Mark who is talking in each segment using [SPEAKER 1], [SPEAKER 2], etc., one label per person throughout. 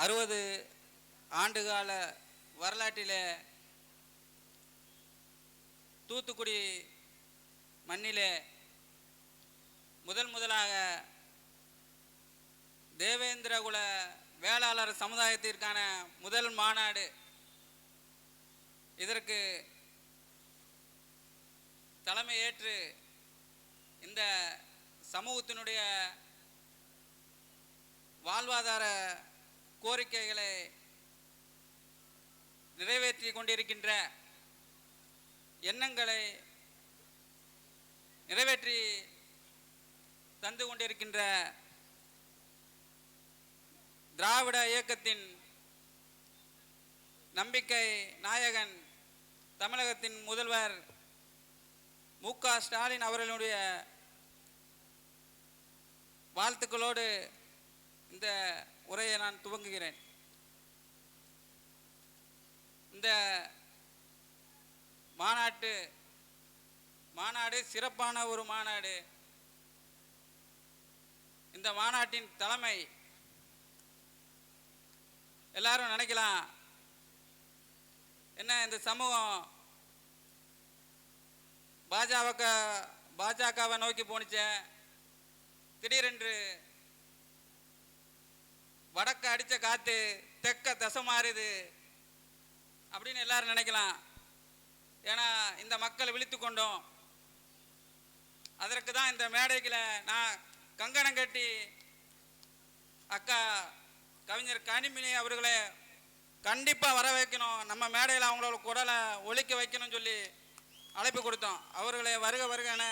[SPEAKER 1] அறுபது ஆண்டுகால வரலாற்றிலே தூத்துக்குடி மண்ணிலே முதல் முதலாக தேவேந்திரகுல வேளாளர் சமுதாயத்திற்கான முதல் மாநாடு இதற்கு தலைமை ஏற்று இந்த சமூகத்தினுடைய வாழ்வாதார கோரிக்கைகளை நிறைவேற்றி கொண்டிருக்கின்ற எண்ணங்களை நிறைவேற்றி தந்து கொண்டிருக்கின்ற திராவிட இயக்கத்தின் நம்பிக்கை நாயகன் தமிழகத்தின் முதல்வர் மு. க. ஸ்டாலின் அவர்களுடைய வாழ்த்துக்களோடு இந்த உரையை நான் துவங்குகிறேன். இந்த மாநாட்டு மாநாடு சிறப்பான ஒரு மாநாடு. இந்த மாநாட்டின் தலைமை எல்லாரும் நினைக்கலாம். என்ன இந்த சமூகம் பாஜக பாஜகவை நோக்கி போணுச்சே? திடீரென்று வடக்க அடித்த காற்று தெக்க தசை மாறுது அப்படின்னு எல்லாரும் நினைக்கலாம். ஏன்னா இந்த மக்களை விழித்து கொண்டோம். அதற்கு தான் இந்த மேடைகளை நான் கங்கணம் கட்டி அக்கா கவிஞர் கனிமினி அவர்களை கண்டிப்பாக வர வைக்கணும். நம்ம மேடையில் அவங்களோட குரலை ஒழிக்க வைக்கணும்னு சொல்லி அழைப்பு கொடுத்தோம். அவர்களை வருக வருக என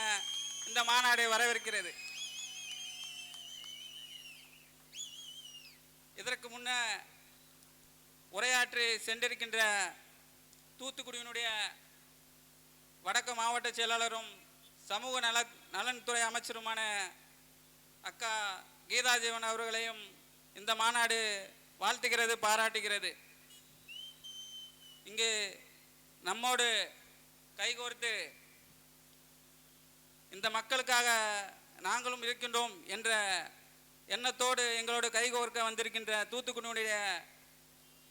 [SPEAKER 1] இந்த மாநாடு வரவேற்கிறது. இதற்கு முன்ன உரையாற்றி சென்றிருக்கின்ற தூத்துக்குடியினுடைய வடக்கு மாவட்ட செயலாளரும் சமூக நல நலன்துறை அமைச்சருமான அக்கா கீதாஜீவன் அவர்களையும் இந்த மாநாடு வாழ்த்துகிறது பாராட்டுகிறது. இங்கு நம்மோடு கைகோர்த்து இந்த மக்களுக்காக நாங்களும் இருக்கின்றோம் என்ற எண்ணத்தோடு எங்களோடு கைகோர்க்க வந்திருக்கின்ற தூத்துக்குடியுடைய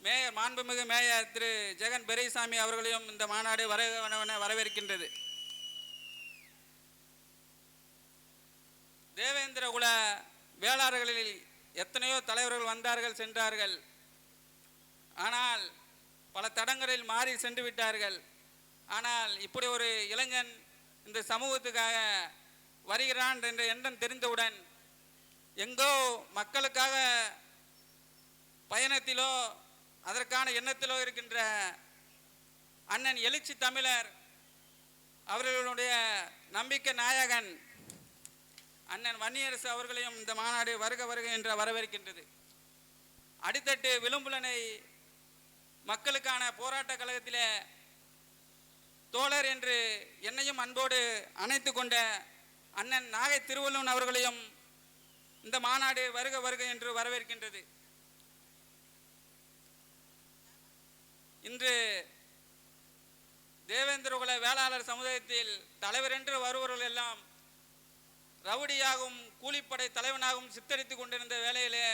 [SPEAKER 1] மேயர் மாண்புமிகு மேயர் திரு. ஜெகன் பெரியசாமி அவர்களையும் இந்த மாநாடு வர வரவேற்கின்றது. தேவேந்திர குல வேளாளர்களில் எத்தனையோ தலைவர்கள் வந்தார்கள் சென்றார்கள். ஆனால் பல தடங்களில் மாறி சென்று விட்டார்கள். ஆனால் இப்படி ஒரு இளைஞன் இந்த சமூகத்துக்காக வருகிறான் என்ற எண்ணம் தெரிந்தவுடன் எங்கோ மக்களுக்காக பயணத்திலோ அதற்கான எண்ணத்திலோ இருக்கின்ற அண்ணன் எழுச்சி தமிழர் அவர்களுடைய நம்பிக்கை நாயகன் அண்ணன் வன்னியரசு அவர்களையும் இந்த மாநாடு வருக வருக என்று வரவேற்கின்றது. அடித்தட்டு விளிம்புலனை மக்களுக்கான போராட்ட கழகத்திலே தோழர் என்று என்னையும் அன்போடு அணைத்து கொண்ட அண்ணன் நாகை திருவள்ளுவன் அவர்களையும் இந்த மாநாடு வருக வருக என்று வரவேற்கின்றது. இன்று தேவேந்திரகுல வேளாளர் சமுதாயத்தில் தலைவர் என்று வருவர்கள் எல்லாம் ரவுடியாகவும் கூலிப்படை தலைவனாகவும் சித்தரித்து கொண்டிருந்த வேளையிலே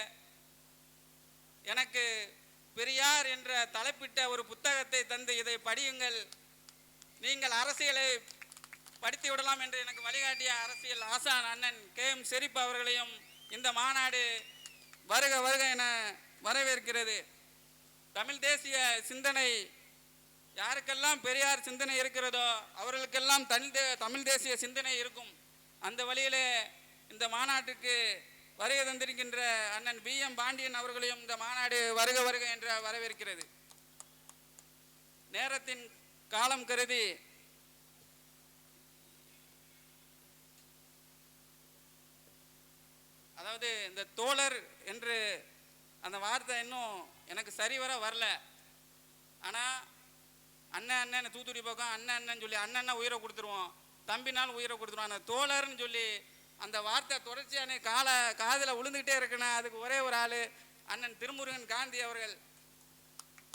[SPEAKER 1] எனக்கு பெரியார் என்ற தலைப்பிட்ட ஒரு புத்தகத்தை தந்து இதை படியுங்கள். நீங்கள் அரசியலை படித்து விடலாம் என்று எனக்கு வழிகாட்டிய அரசியல் ஆசான் அண்ணன் கே எம் செரிப் அவர்களையும் இந்த மாநாடு வருக வருக என வரவேற்கிறது. தமிழ் தேசிய சிந்தனை யாருக்கெல்லாம் பெரியார் சிந்தனை இருக்கிறதோ அவர்களுக்கெல்லாம் தமிழ் தே தமிழ் தேசிய சிந்தனை இருக்கும். அந்த வழியிலே இந்த மாநாட்டுக்கு வருகை தந்திருக்கின்ற அண்ணன் பி எம் பாண்டியன் அவர்களையும் இந்த மாநாடு வருக வருக என்ற வரவேற்கிறது. நேரத்தின் காலம் கருதி அதாவது இந்த தோழர் என்று அந்த வார்த்தை இன்னும் எனக்கு சரிவர வரல. ஆனால் அண்ணன் அண்ணன் தூத்துக்குடி பக்கம் அண்ணன் அண்ணன் சொல்லி அண்ணன் உயிரை கொடுத்துருவோம். தம்பினால் உயிரை கொடுத்துருவோம். அந்த தோழர்னு சொல்லி அந்த வார்த்தை தொடர்ச்சியான கால காதில் விழுந்துக்கிட்டே இருக்குன்னா அதுக்கு ஒரே ஒரு ஆள் அண்ணன் திருமுருகன் காந்தி அவர்கள்.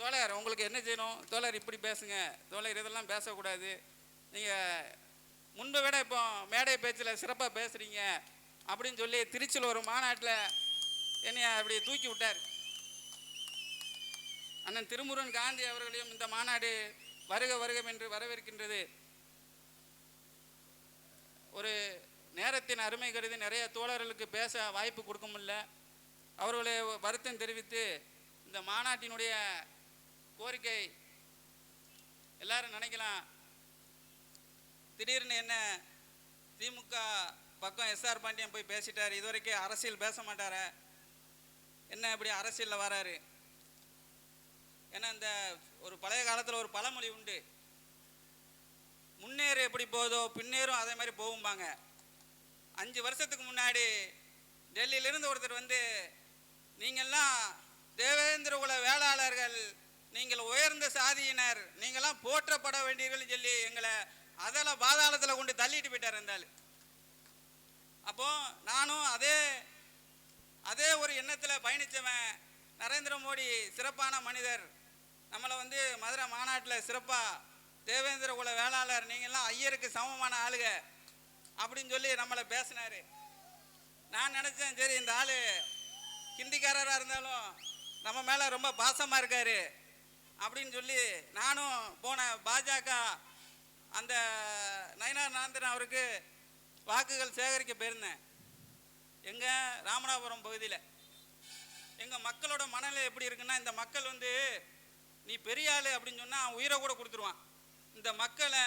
[SPEAKER 1] தோழர் உங்களுக்கு என்ன செய்யணும்? தோழர் இப்படி பேசுங்க. தோழர் இதெல்லாம் பேசக்கூடாது. நீங்கள் முன்பை விட இப்போ மேடை பேச்சில் சிறப்பாக பேசுகிறீங்க அப்படின்னு சொல்லி திருச்சியில் ஒரு மாநாட்டில் என்னைய அப்படி தூக்கி விட்டார். அண்ணன் திருமுருகன் காந்தி அவர்களையும் இந்த மாநாடு வருக வருக என்று வரவேற்கின்றது. ஒரு நேரத்தின் அருமை கருதி நிறைய தோழர்களுக்கு பேச வாய்ப்பு கொடுக்க முடியல. அவர்களை வருத்தம் தெரிவித்து இந்த மாநாட்டினுடைய கோரிக்கை எல்லாரும் நினைக்கலாம். திடீர்னு என்ன திமுக பக்கம் எஸ்ஆர் பாண்டியன் போய் பேசிட்டார். இதுவரைக்கும் அரசியல் பேச மாட்டார. என்ன இப்படி அரசியலில் வராரு? ஏன்னா இந்த ஒரு பழைய காலத்தில் ஒரு பழமொழி உண்டு. முன்னேறு எப்படி போதோ பின்னேறும் அதே மாதிரி போகும்பாங்க. அஞ்சு வருஷத்துக்கு முன்னாடி டெல்லியிலிருந்து ஒருத்தர் வந்து நீங்கள்லாம் தேவேந்திர குல வேளாளர்கள் நீங்கள் உயர்ந்த சாதியினர் நீங்கள்லாம் போற்றப்பட வேண்டியீர்கள் சொல்லி எங்களை அதில் பாதாளத்தில் கொண்டு தள்ளிட்டு போயிட்டார் இருந்தாலும் அப்போ நானும் அதே அதே ஒரு எண்ணத்தில் பயணித்தவன் நரேந்திர மோடி சிறப்பான மனிதர். நம்மளை வந்து மதுரை மாநாட்டில் சிறப்பாக தேவேந்திர குல வேளாளர் நீங்கள்லாம் ஐயருக்கு சமமான ஆளுக அப்படின்னு சொல்லி நம்மளை பேசினார். நான் நினச்சேன் சரி இந்த ஆள் ஹிந்திக்காரராக இருந்தாலும் நம்ம மேலே ரொம்ப பாசமாக இருக்காரு அப்படின்னு சொல்லி நானும் போன பாஜக அந்த நயனார் நாந்தன் அவருக்கு வாக்குகள் சேகரிக்க போயிருந்தேன். எங்கள் ராமநாதபுரம் பகுதியில். எங்கள் மக்களோட மனநிலை எப்படி இருக்குன்னா இந்த மக்கள் வந்து நீ பெரிய ஆள் அப்படின்னு சொன்னால் அவன் உயிரை கூட கொடுத்துருவான். இந்த மக்களை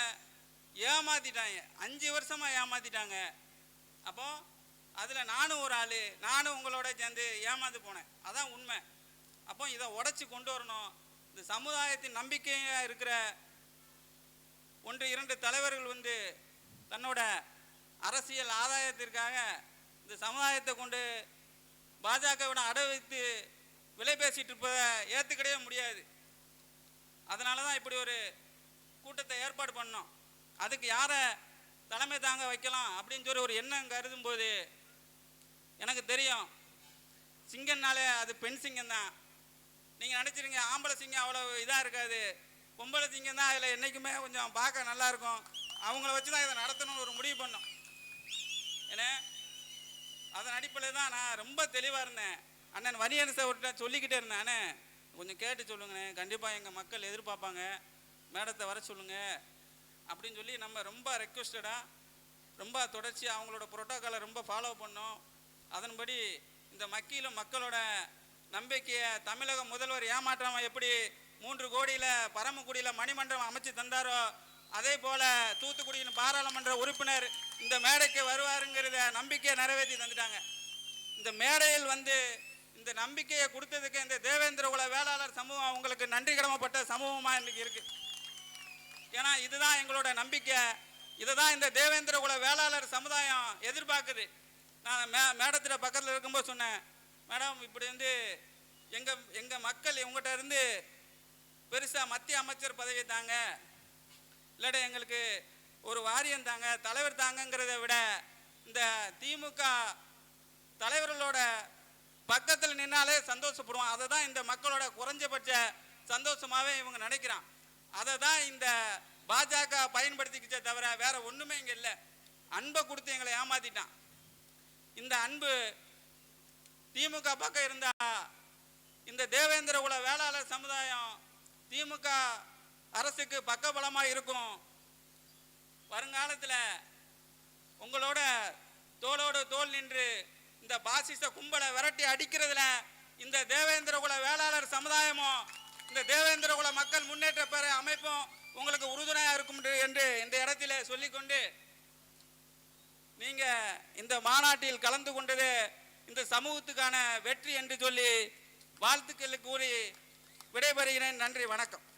[SPEAKER 1] ஏமாத்திட்டாங்க. அஞ்சு வருஷமாக ஏமாத்திட்டாங்க. அப்போ அதில் நானும் ஒரு ஆள் நானும் உங்களோட சேர்ந்து ஏமாந்து போனேன். அதான் உண்மை. அப்போ இதை உடச்சி கொண்டு வரணும். இந்த சமுதாயத்தின் நம்பிக்கையாக இருக்கிற ஒன்று இரண்டு தலைவர்கள் வந்து தன்னோட அரசியல் ஆதாயத்திற்காக இந்த சமுதாயத்தை கொண்டு பாஜகவிடம் அடை வைத்து விலை பேசிட்டு இருப்பதை ஏற்றுக்கிடவே முடியாது. அதனால தான் இப்படி ஒரு கூட்டத்தை ஏற்பாடு பண்ணோம். அதுக்கு யாரை தலைமை தாங்க வைக்கலாம் அப்படின்னு சொல்லி ஒரு எண்ணம் கருதும் போது எனக்கு தெரியும் சிங்கம்னாலே அது பெண் சிங்கம் தான் நீங்கள் நினச்சிருங்க ஆம்பளை சிங்கம் அவ்வளோ இதாக இருக்காது. பொம்பளை சிங்கம் தான் அதில் என்றைக்குமே கொஞ்சம் பார்க்க நல்லா இருக்கும். அவங்கள வச்சு தான் இதை நடத்தணும்னு ஒரு முடிவு பண்ணோம். ஏன்னா அதன் அடிப்படையில் தான் நான் ரொம்ப தெளிவாக இருந்தேன். அண்ணன் வரியரசு அவர்கிட்ட சொல்லிக்கிட்டே இருந்தேன். அண்ணே கொஞ்சம் கேட்டு சொல்லுங்கண்ணே. கண்டிப்பாக எங்கள் மக்கள் எதிர்பார்ப்பாங்க. மேடத்தை வர சொல்லுங்க. அப்படின்னு சொல்லி நம்ம ரொம்ப ரெக்வஸ்டடாக ரொம்ப தொடர்ச்சியாக அவங்களோட ப்ரோட்டோக்காலை ரொம்ப ஃபாலோ பண்ணோம். அதன்படி இந்த மக்கியிலும் மக்களோட நம்பிக்கையை தமிழக முதல்வர் ஏமாற்றம் எப்படி மூன்று கோடியில் பரமக்குடியில் மணிமண்டபம் அமைச்சு தந்தாரோ அதே போல் தூத்துக்குடியின் பாராளுமன்ற உறுப்பினர் இந்த மேடைக்கு வருவாருங்கிறத நம்பிக்கையை நிறைவேற்றி தந்துட்டாங்க. இந்த மேடையில் வந்து இந்த நம்பிக்கையை கொடுத்ததுக்கு இந்த தேவேந்திர குல வேளாளர் சமூகம் அவங்களுக்கு நன்றி கடமைப்பட்ட சமூகமாக இன்னைக்கு இருக்குது ஏன்னா இதுதான் எங்களோட நம்பிக்கை. இதை தான் இந்த தேவேந்திர குல வேளாளர் சமுதாயம் எதிர்பார்க்குது. நான் மே மேடத்தில் பக்கத்தில் இருக்கும்போது சொன்னேன் மேடம் இப்படி வந்து எங்கள் எங்கள் மக்கள் இவங்ககிட்ட இருந்து பெருசாக மத்திய அமைச்சர் பதவி தாங்க இல்லாட்ட எங்களுக்கு ஒரு வாரியம் தாங்க தலைவர் தாங்கங்கிறத விட இந்த திமுக தலைவர்களோட பக்கத்தில் நின்னாலே சந்தோஷப்படுவோம். அதை தான் இந்த மக்களோட குறைஞ்சபட்ச சந்தோஷமாகவே இவங்க நினைக்கிறான். அதை தான் இந்த பாஜக பயன்படுத்திக்கிச்சே தவிர வேற ஒன்றுமே இங்கே இல்லை. அன்பை கொடுத்து எங்களை ஏமாத்திட்டான். இந்த அன்பு திமுக பக்கம் இருந்தா இந்த தேவேந்திர குல வேளாளர் சமுதாயம் திமுக அரசுக்கு பக்கபலமாக இருக்கும். வருங்காலத்தில் உங்களோட தோளோடு தோல் நின்று இந்த பாசிச கும்பலை விரட்டி அடிக்கிறதுல இந்த தேவேந்திர குல வேளாளர் சமுதாயமும் இந்த தேவேந்திர குல மக்கள் முன்னேற்ற பெற அமைப்பும் உங்களுக்கு உறுதுணையாக இருக்கும் என்று- இந்த இடத்திலே சொல்லிக்கொண்டு நீங்க இந்த மாநாட்டில் கலந்து கொண்டது இந்த சமூகத்துக்கான வெற்றி என்று சொல்லி வாழ்த்துக்களுக்கு கூறி விடைபெறுகிறேன். நன்றி வணக்கம்.